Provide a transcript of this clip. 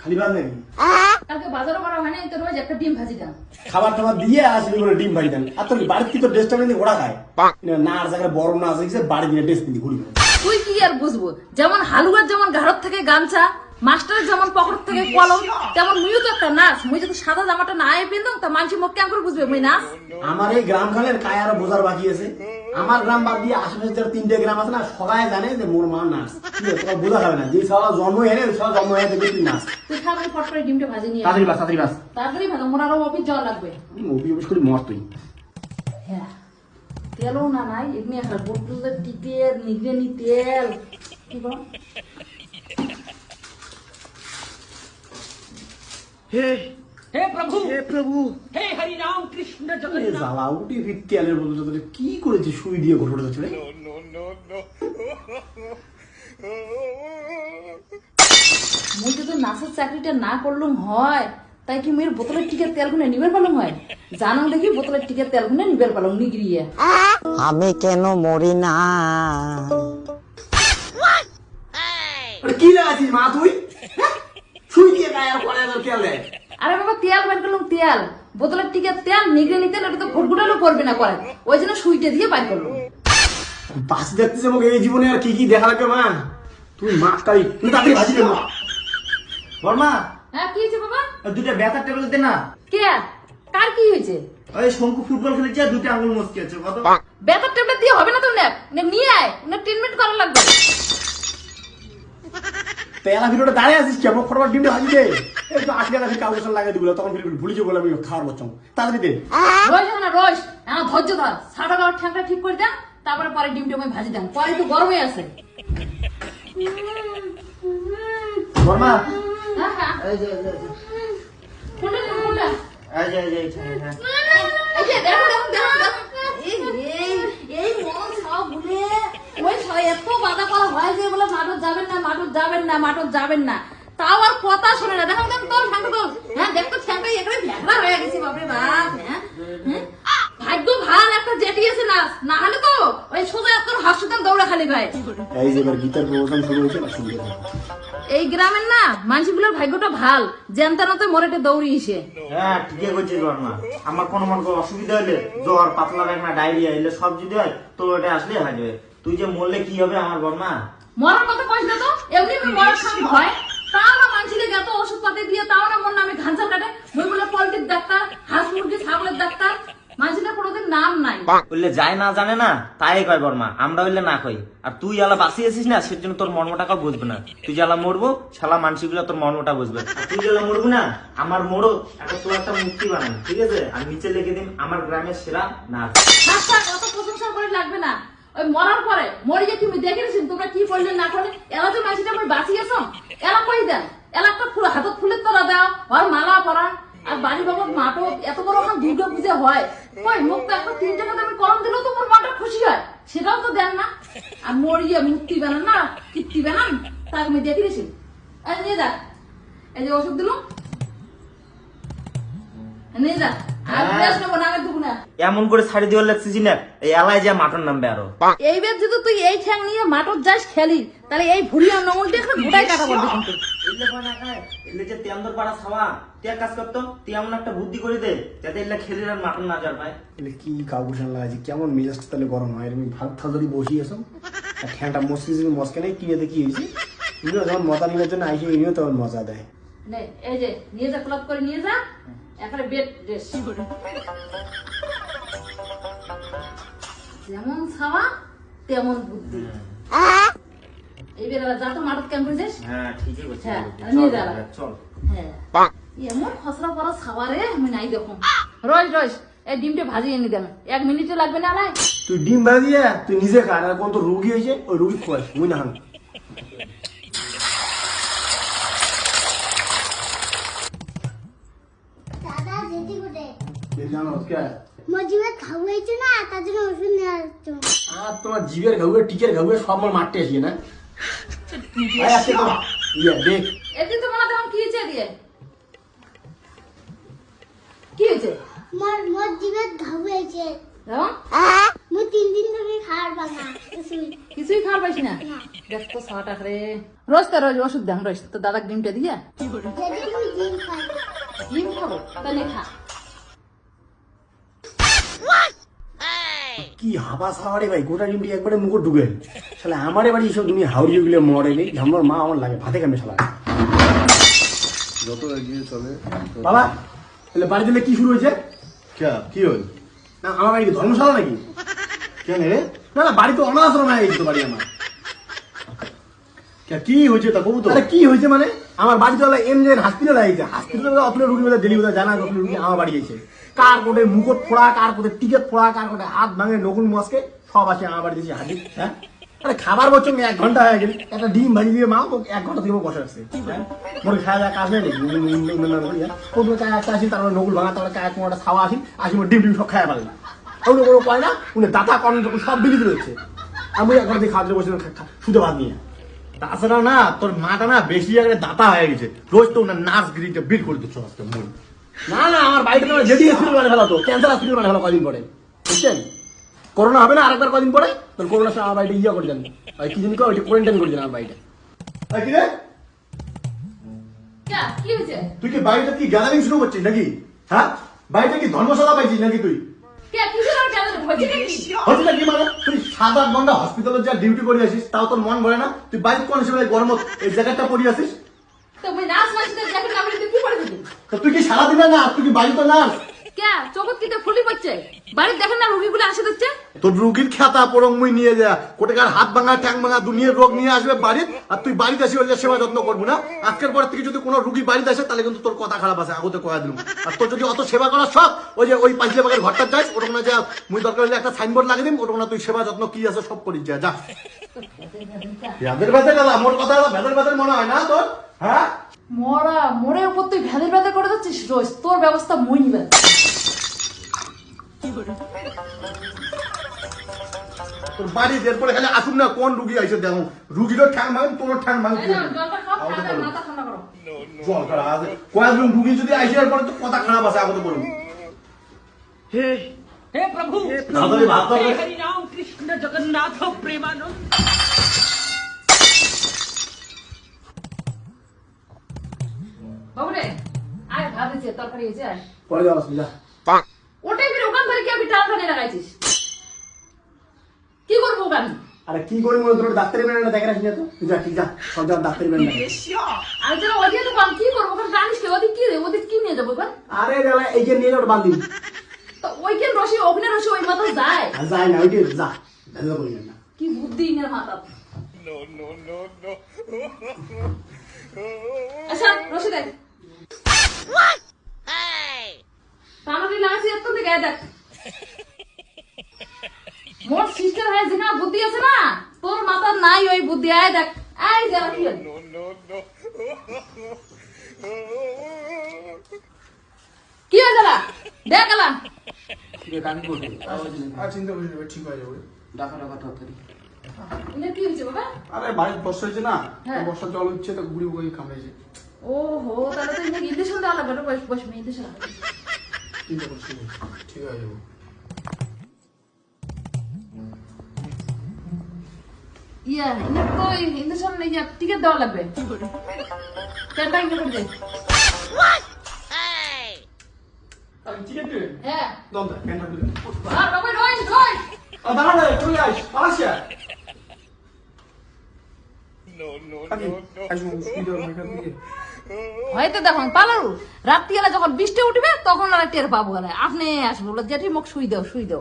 খালি ভাত কালকে বাজারও করা হয়নি তো রোজ একটা ডিম ভাজি খাবার টাবার দিয়ে করে ডিম দেন। আর তোর বাড়ির কি তোর ড্রেসটা নিয়ে ওরা খায়। না আর জায়গায় বড় না আছে বাড়ি দিয়ে ড্রেস কিনে ঘুরি। তুই কি আর বুঝব? যেমন হালুয়ার যেমন ঘাড়ত থেকে গামছা মাস্টারের যেমন পকেট থেকে কলম তেমন মুইও তো একটা নাচ। মুই যদি সাদা জামাটা না আয় পিনতাম তা মানুষ মুখ কেমন করে বুঝবে? মুই নাচ? আমার এই গ্রাম খানের কায় আরও বোঝার বাকি আছে। আমার গ্রাম বাদ দিয়ে আশেপাশে যারা তিনটে গ্রাম আছে না সবাই জানে যে মোর মা নাচ। তোরা বোঝা যাবে না। যে সবাই জন্ম এনে সবাই জন্ম এনে দেখবি তুই নাচ। তুই খা আমি ফট করে ডিমটা ভাজি নিয়ে। তাড়াতাড়ি বাস তাড়াতাড়ি বাস। তাড়াতাড়ি ভাজা মোর আরও অফিস যাওয়া লাগবে। মুভি অফিস করি মস্ত তুই হ্যাঁ। তেলও না নাই এমনি একটা বোতলের টিকের নিগরেনি তেল। কি বল? হে হে প্রভু! হে প্রভু! হে হরি রাম কৃষ্ণ জগন্নাথ! জালা কি করেছে সুই দিয়ে চাকরিটা না করলুম হয় তাই কি মেয়ের বোতলের টিকে তেল গুনে নিবের পালং হয়? জানো দেখি বোতলের টিকে তেল গুনে নিবের পালং নিগড়িয়ে। আমি কেন মরি না? কি মা তুই? সুই দিয়ে গায়ে পরে আর আরে বাবা তেল বের করলাম তেল। বোতলের তেল নিগরে নিতে এটা তো ঘুটঘুটালো করবে না করে। ওই জন্য সুইটা দিয়ে বাইর বাঁচি যাচ্ছে আমাকে এই জীবনে আর কি কি দেখা লাগবে মা তুই মা তুই তাড়াতাড়ি ভাজি দে মা। বর্মা হ্যাঁ কি হয়েছে বাবা? দুটা ব্যথার টেবিল দে না। কে? কার কি হয়েছে? ওই শঙ্কু ফুটবল খেলেছে দুটো আঙুল মস্কি আছে কত? বেতার ট্যাবলেট দিয়ে হবে না তো ন্যাপ নিয়ে আয় না ট্রিটমেন্ট করা লাগবে। তেলা ভিডিওটা দাঁড়িয়ে আছিস কেমন ফটোবার ডিমটা ভাজি দে। এই তো আশি টাকা কাগজ লাগিয়ে দিবো তখন ফির ভুলে যাব আমি খাওয়ার বচ্চম তাড়াতাড়ি দে। রোজ না রোজ হ্যাঁ ধৈর্য ধর। সাড়ে গাওয়ার ঠ্যাংটা ঠিক করে দেন তারপরে পরে ডিমটা আমি ভাজি দেন পরে তো গরমে আছে। বর্মা। হ্যাঁ হ্যাঁ। এই যে। কোনটা কোনটা? এই যে। এই যে দেখো দেখো দেখো দেখো। এই এই এই মন সব ভুলে ওই ছ- এত বাধা করা হয় যে বলে মাঠত যাবেন না মাঠত যাবেন না মাঠত যাবেন না। তাও আর কথা শোনে না। দেখো দেখো তোর ঠ্যাংটা তোর হ্যাঁ দেখতো ঠ্যাংটা এখানে ভেগড়া হয়ে গেছে বাপরে বাপ। হ্যাঁ হ্যাঁ? ভাগ্য ভালো একটা জেটি আছে না না হলে তো ওই সোজা তোর দৌড়া খালি ভাই। এই যে এবার গীতার প্রবচন শুরু হয়েছে না শুনতে এই গ্রামের না মানুষগুলোর ভাগ্যটা ভালো। জ্যান্তানাতে মরেটে দৌড়িয়েছে হ্যাঁ ঠিকই করছিস বর্মা। আমার কোনো মনে অসুবিধা হলে জ্বর পাতলা না ডায়রিয়া এলে সব যদি হয় তো ওটা আসলে হয়ে যাবে তুই যে মরলে কি হবে আমার বর্মা? মরার কথা কইস না তো? এমনি আমি মরার সঙ্গে ভয় তাও না মানছিলে এত ওষুধ পাতি দিয়ে তাও না মন আমি ঘাঞ্চাল কাটে মই বলে পোল্ট্রির ডাক্তার হাঁস মুরগি ছাগলের ডাক্তার। মানছিলে কোনোদিন নাম নাই। বললে যায় না জানে না তাই কয় বর্মা আমরা হইলে না কই। আর তুই আলা বাঁচিয়েছিস না সেজন্য তোর মর্মটা কেউ বুঝবে না। তুই জ্বালা মরবো শালা মানসিকগুলো তোর মর্মটা বুঝবে। তুই জ্বালা মরবো না আমার মোড়ো একটা তোর একটা মূর্তি বানান ঠিক আছে? আর নিচে লিখে দিন আমার গ্রামের সেরা নাচ অত প্রশংসা করে লাগবে না। ওই মরার পরে মরে যে তুমি দেখে নিছেন তোমরা কি করলে না করলে এলা তো মানসিটা আমি বাঁচিয়েছ এলা কই দেন? এলা একটা ফুল, হাতত ফুলের তোরা দাও আর মালা পরান আর বাড়ি বাবদ মাটো এত বড় আমার দুর্গা পূজা হয়। কই, মুখ তো একটা তিনটে কথা আমি কলম দিলেও তো মোর মাটা খুশি হয়। সেটাও তো দেন না। আর মরিয়ে মূর্তি বানান না কীর্তি বানান তা আমি দেখে এই নিয়ে যা, এই যে ওষুধ দিলুম নিয়ে যা। এমন করে ছাড়ি দিয়ে লাগছিস না এই এলায় যা মাটন নামবে আরও। এইবার যদি তুই এই ঠ্যাং নিয়ে মাঠত যাস খেলি তাহলে এই ভুড়িয়া এখন গোটাই কাটা পড়বে কিন্তু। এলে কয় না খায় এলে যে তেন্দর পাড়া ছাওয়া তুই এক কাজ করতো তুই এমন একটা বুদ্ধি করে দে যাতে এলে খেলি আর মাটন না যার পায় এলে কি লাগাছি কেমন মেজাজটা তাহলে গরম হয়? এরকম ভাত যদি বসিয়ে আসো আর ঠ্যাংটা মস্কি যদি মস্কে নেই কিনে দেখি হয়েছে ইনিও যখন মজা নেওয়ার জন্য আইসে ইনিও তখন মজা দেয়। এই যে নিয়ে যা ক্লাব করে নিয়ে যা বেড যেমন ছাওয়া তেমন বুদ্ধি। এইবার যা তো মাঠত কেমন করেছিস হ্যাঁ ঠিকই বলছিস। হ্যাঁ, নিয়ে যা। চল। হ্যাঁ। এমন খসড়া পড়া আমি নাই দেখুন। রোজ রোজ এই ডিমটা ভাজিয়ে এনে দেন এক মিনিটে লাগবে না তুই ডিম ভাজিয়ে তুই নিজে খা আর কোন তো রুগী হয়েছে ওই রুগী খোয়াস মুই না হান দাদা যেতে কোটে জানো কে মজিবে খাওয়াইছে না তার জন্য ওষুধ নিয়ে আসছো আর তোমার জিভের ঘাউয়ে টিকের ঘাউয়ে সব আমার মারতে আসি না ইয়া দেখ। এদিন তো মনে তখন কি হয়েছে দিয়ে কি হয়েছে? মোর মোর জিভে খাওয়াইছে হ্যাঁ? মুই তিন দিন ধরে খাওয়ার পানা কিছুই। কিছুই খাওয়ার পাইছি না? দেখ তো রোজ তো রোজ ওষুধ দেন রোজ। তো দাদাকে ডিমটা দিয়া। যদি ডিম খাই ডিম খাব তাহলে কি হাবা সাওয়ারে ভাই? গোটা ডিমটি একবারে মুকুট ঢুকে শালা আমারে হাউড়ি গুলো মরে নেই আমার মা আমার লাগে ভাতে শালা। যত এগিয়ে চলে বাবা তাহলে বাড়ি দিলে কি শুরু হয়েছে? কি? হল? না আমার বাড়ি কি ধর্মশালা নাকি? কেন রে? না না বাড়ি তো অনাশ্রম হয়ে গেছে বাড়ি আমার। কি হয়েছে তা কবু কি হয়েছে মানে? আমার বাড়ি তো এম জে হসপিটাল হয়েছে হসপিটালে অতলে রুগী বেলা জানা রুগী আমার বাড়ি গেছে। কার কোটে মুকুট ফোড়া কার কোটে টিকেট ফোড়া কার কোটে হাত ভাঙে নকুল মস্কে, সব আসে আমার বাড়ি দিয়েছে হাজির হ্যাঁ? আরে খাবার বছর এক ঘণ্টা হয়ে গেল একটা ডিম ভাজি দিয়ে মা এক ঘণ্টা থেকে বসে আসছে হ্যাঁ? মোর খাওয়া কাজ নেই একটা আসি, তারপরে নকুল ভাঙা, তারপরে কাজ কোনোটা খাওয়া আসি আসি মোর ডিম ডিম সব খাওয়া পারলাম ওগুলো কোনো কয় না, উনি দাতা কর্ম সব বিলিত রয়েছে। আমি এক ঘণ্টা দিয়ে খাওয়া বসে সুদে ভাত নিয়ে তাছাড়া না তোর মাটা না বেশি আগে দাতা হয়ে গেছে। রোজ তো না নার্স গিরিটা বিট করে দিচ্ছ আজকে মন না না আমার বাড়িতে তোমার জেডি হসপিটাল বানিয়ে ফেলা তো ক্যান্সার হসপিটাল বানিয়ে ফেলা কদিন পরে। বুঝছেন? করোনা হবে না আরেকবার কদিন পরে? তোর করোনার সময় আমার বাড়িতে ইয়ে করে দেন। ওই কি জানি ওইটা কোয়ারেন্টাইন করে দেন আমার বাড়িটা। কি রে? কে? কি হয়েছে? তুই কি বাড়িতে কি গ্যাদারিং শুরু করছিস নাকি? হ্যাঁ? বাড়িতে কি ধর্মশালা পাইছিস নাকি তুই? কি মানে? তুই সাত আট ঘণ্টা হসপিটালে যা ডিউটি করে আসিস তাও তোর মন ভরে না? তুই বাইক কোন হিসেবে গরমত এই জায়গাটা পড়ে আসিস? তো তুই কি সারাদিন না তুই কি বাড়িতে নার্স? কে? চোখত কিতে ফুলি পড়ছে। বাড়িতে দেখেন না রুগীগুলো আসে দিচ্ছে তোর রুগীর খাতা পরং মুই নিয়ে যা। কোটেকার হাত ভাঙা ট্যাং ভাঙা দুনিয়ার রোগ নিয়ে আসবে বাড়ির আর তুই বাড়িতে আসি ওই সেবা যত্ন করব না। আজকের পর থেকে যদি কোনো রুগী বাড়িতে আসে তাহলে কিন্তু তোর কথা খারাপ আছে আগতে কয়া দিলাম। আর তোর যদি অত সেবা করার সব ওই যে ওই পাঁচলে বাগের ঘরটা যাস ওরকম না যা মুই দরকার হলে একটা সাইনবোর্ড লাগিয়ে দিম ওরকম না তুই সেবা যত্ন কি আছে সব করিস যা যা। ভেদের ভেদের দাদা মোর কথা ভেদের ভেদের মনে হয় না তোর? হ্যাঁ? মরা মোড়ের উপর তুই ভেদের ভেদের করে যাচ্ছিস রোজ। তোর ব্যবস্থা মই নিবেন। তোর বাড়ি বের করে খালি আসুন না কোন রুগী আইছে দেখো। রুগীরও ঠ্যাং ভাঙেন তোর ঠ্যাং ভাঙেন জল খারাপ রুগী যদি আইসে পরে তো কথা খারাপ আছে আগত বলুন। হে হে প্রভু! হে হরি নাম কৃষ্ণ জগন্নাথ প্রেমানন্দ। বাবুরে আয় ভাবছে তরকারি হয়েছে পরে যাওয়া যা। আরে কি করি মনে তোর ডাক্তারি বেড়ে দেখে রাখি না তো? যা ঠিক যা সব জায়গায় ডাক্তারি বেড়ে আর যেন ওদিকে তো কি করব? ওখানে জানিস কে? ওদিকে কি রে ওদিকে কি নিয়ে যাব আরে গেলা এইখানে নিয়ে যাও বান্দিন তো ওইখানে রসি ওখানে রসি ওই মাথা যায়। যায় না ওইটি যা ভেজা করি না। কি বুদ্ধি ইনের মাথা। আচ্ছা রসি দেখ। টানাটি লাগাচ্ছি এত থেকে দেখ। মোর সিস্টার হয়ে যে না বুদ্ধি আছে না? তোর মাথার নাই ওই বুদ্ধি আয় দেখ আয় যারা কি কি হয়ে গেলা দেখ গেলা আর চিন্তা করিস ঠিক হয়ে যাবে। ডাকা ডাকা তাড়াতাড়ি কি হয়েছে বাবা? আরে বাড়ির বর্ষা হয়েছে না? হ্যাঁ। বর্ষা জল হচ্ছে তো গুড়ি গুড়ি কামড়েছে। ও হো তাহলে তো ইন্দেশন দেওয়া লাগবে না? বয়স বয়স ইন্দেশন করিস না, ঠিক হয়ে ইয়া ইয়া লাগবে। করে দে? আমি হ্যাঁ। আর রই রই আর দাঁড়া না তুই আইস হয়তো দেখুন পালারু রাত্রিবেলা যখন বৃষ্টি উঠবে তখন আর টের পাবো গেলে আপনি আসব জেঠি মুখ শুই দাও শুই দাও।